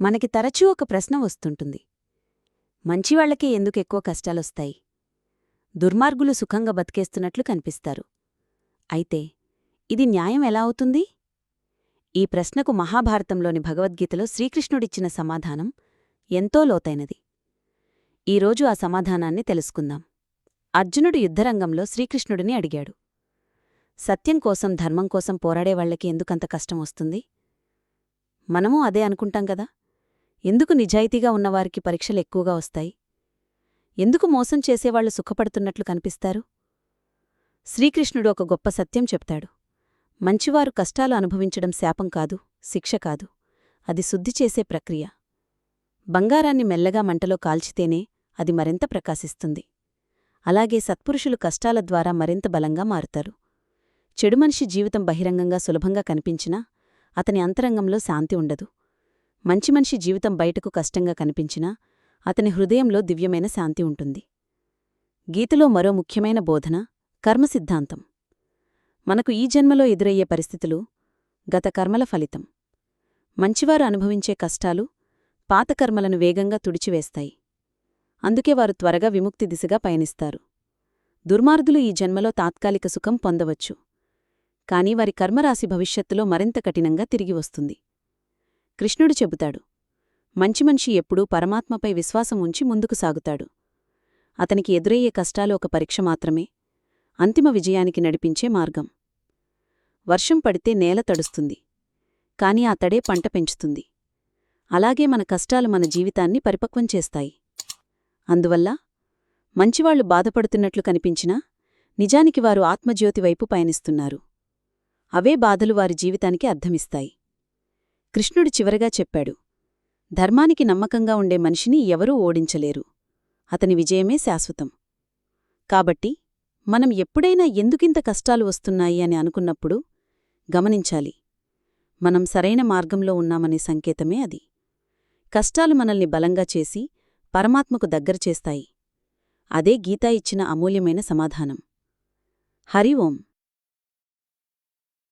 మనకి తరచూ ఒక ప్రశ్న వస్తుంటుంది. మంచివాళ్ళకే ఎందుకు ఎక్కువ కష్టాలొస్తాయి? దుర్మార్గులు సుఖంగా బతికేస్తున్నట్లు కనిపిస్తారు. అయితే ఇది న్యాయం ఎలా అవుతుంది? ఈ ప్రశ్నకు మహాభారతంలోని భగవద్గీతలో శ్రీకృష్ణుడిచ్చిన సమాధానం ఎంతో లోతైనది. ఈరోజు ఆ సమాధానాన్ని తెలుసుకుందాం. అర్జునుడు యుద్ధరంగంలో శ్రీకృష్ణుడిని అడిగాడు. సత్యం కోసం ధర్మం కోసం పోరాడేవాళ్ళకి ఎందుకంత కష్టం వస్తుంది? మనమూ అదే అనుకుంటాం కదా? ఎందుకు నిజాయితీగా ఉన్నవారికి పరీక్షలు ఎక్కువగా వస్తాయి? ఎందుకు మోసం చేసేవాళ్ళు సుఖపడుతున్నట్లు కనిపిస్తారు? శ్రీకృష్ణుడు ఒక గొప్ప సత్యం చెప్తాడు. మంచివారు కష్టాలు అనుభవించడం శాపం కాదు శిక్ష కాదు. అది శుద్ధి చేసే ప్రక్రియ. బంగారాన్ని మెల్లగా మంటలో కాల్చితేనే అది మరింత ప్రకాశిస్తుంది. అలాగే సత్పురుషులు కష్టాల ద్వారా మరింత బలంగా మారుతారు. చెడు మనిషి జీవితం బహిరంగంగా సులభంగా కనిపించినా అతని అంతరంగంలో శాంతి ఉండదు. మంచి మనిషి జీవితం బయటకు కష్టంగా కనిపించినా అతని హృదయంలో దివ్యమైన శాంతి ఉంటుంది. గీతలో మరో ముఖ్యమైన బోధన కర్మసిద్ధాంతం. మనకు ఈ జన్మలో ఎదురయ్యే పరిస్థితులు గత కర్మల ఫలితం. మంచివారు అనుభవించే కష్టాలు పాత కర్మలను వేగంగా తుడిచివేస్తాయి. అందుకే వారు త్వరగా విముక్తి దిశగా పయనిస్తారు. దుర్మార్గులు ఈ జన్మలో తాత్కాలిక సుఖం పొందవచ్చు. కాని వారి కర్మరాశి భవిష్యత్తులో మరింత కఠినంగా తిరిగి వస్తుంది. కృష్ణుడు చెబుతాడు మంచి మనిషి ఎప్పుడూ పరమాత్మపై విశ్వాసం ఉంచి ముందుకు సాగుతాడు. అతనికి ఎదురయ్యే కష్టాలు ఒక పరీక్ష మాత్రమే అంతిమ విజయానికి నడిపించే మార్గం. వర్షం పడితే నేల తడుస్తుంది కాని ఆ తడే పంట పెంచుతుంది. అలాగే మన కష్టాలు మన జీవితాన్ని పరిపక్వం చేస్తాయి. అందువల్ల మంచివాళ్ళు బాధపడుతున్నట్లు కనిపించినా నిజానికి వారు ఆత్మజ్యోతి వైపు పయనిస్తున్నారు. అవే బాధలు వారి జీవితానికి అర్థమిస్తాయి. కృష్ణుడు చివరగా చెప్పాడు ధర్మానికి నమ్మకంగా ఉండే మనిషిని ఎవరూ ఓడించలేరు. అతని విజయమే శాశ్వతం. కాబట్టి మనం ఎప్పుడైనా ఎందుకింత కష్టాలు వస్తున్నాయి అని అనుకున్నప్పుడు గమనించాలి. మనం సరైన మార్గంలో ఉన్నామనే సంకేతమే అది. కష్టాలు మనల్ని బలంగా చేసి పరమాత్మకు దగ్గర చేస్తాయి. అదే గీతా ఇచ్చిన అమూల్యమైన సమాధానం. హరి ఓం.